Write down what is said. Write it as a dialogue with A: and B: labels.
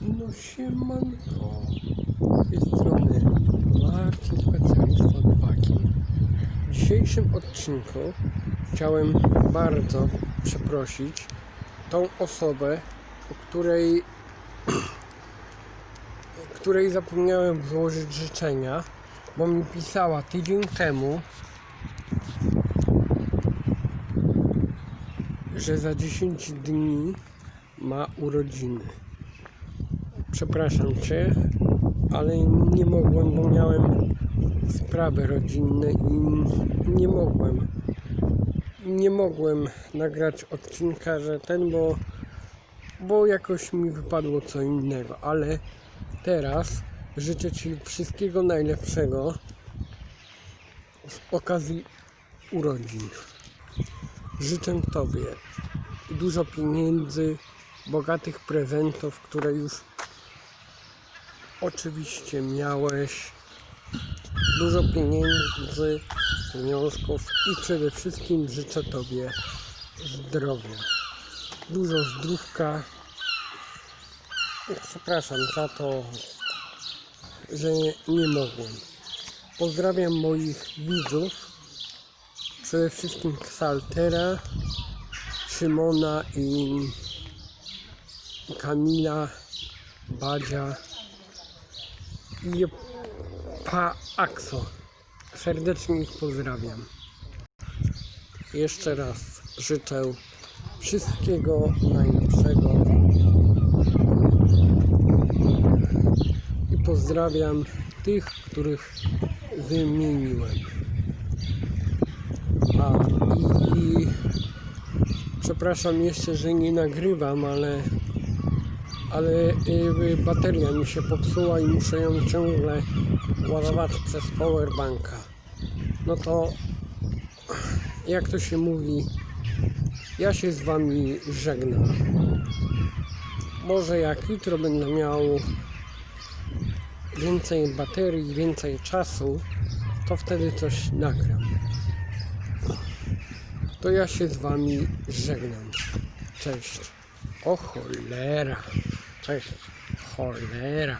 A: No siemanko. Z tej strony Marcin, specjalista od. W dzisiejszym odcinku chciałem bardzo przeprosić tą osobę, o której której zapomniałem złożyć życzenia, bo mi pisała tydzień temu, że za 10 dni ma urodziny. Przepraszam Cię, ale nie mogłem, bo miałem sprawy rodzinne i nie mogłem. Nie mogłem nagrać odcinka, że ten, bo, bo jakoś mi wypadło co innego, ale teraz życzę Ci wszystkiego najlepszego z okazji urodzin. Życzę Tobie dużo pieniędzy, bogatych prezentów, które już oczywiście miałeś, dużo pieniędzy, pieniążków i przede wszystkim życzę Tobie zdrowia. Dużo zdrówka. Przepraszam za to, że nie, nie mogłem. Pozdrawiam moich widzów, przede wszystkim Ksaltera, Szymona i Kamila, Badzia i Pa Akso. Serdecznie ich pozdrawiam. Jeszcze raz życzę wszystkiego najlepszego i pozdrawiam tych, których wymieniłem. A i przepraszam jeszcze, że nie nagrywam, ale ale y, bateria mi się popsuła i muszę ją ciągle ładować przez powerbanka. No to jak to się mówi, ja się z wami żegnam. Może jak jutro będę miał więcej baterii, więcej czasu, to wtedy coś nagram. To ja się z wami żegnam. Cześć. O cholera. Cześć. Cholera.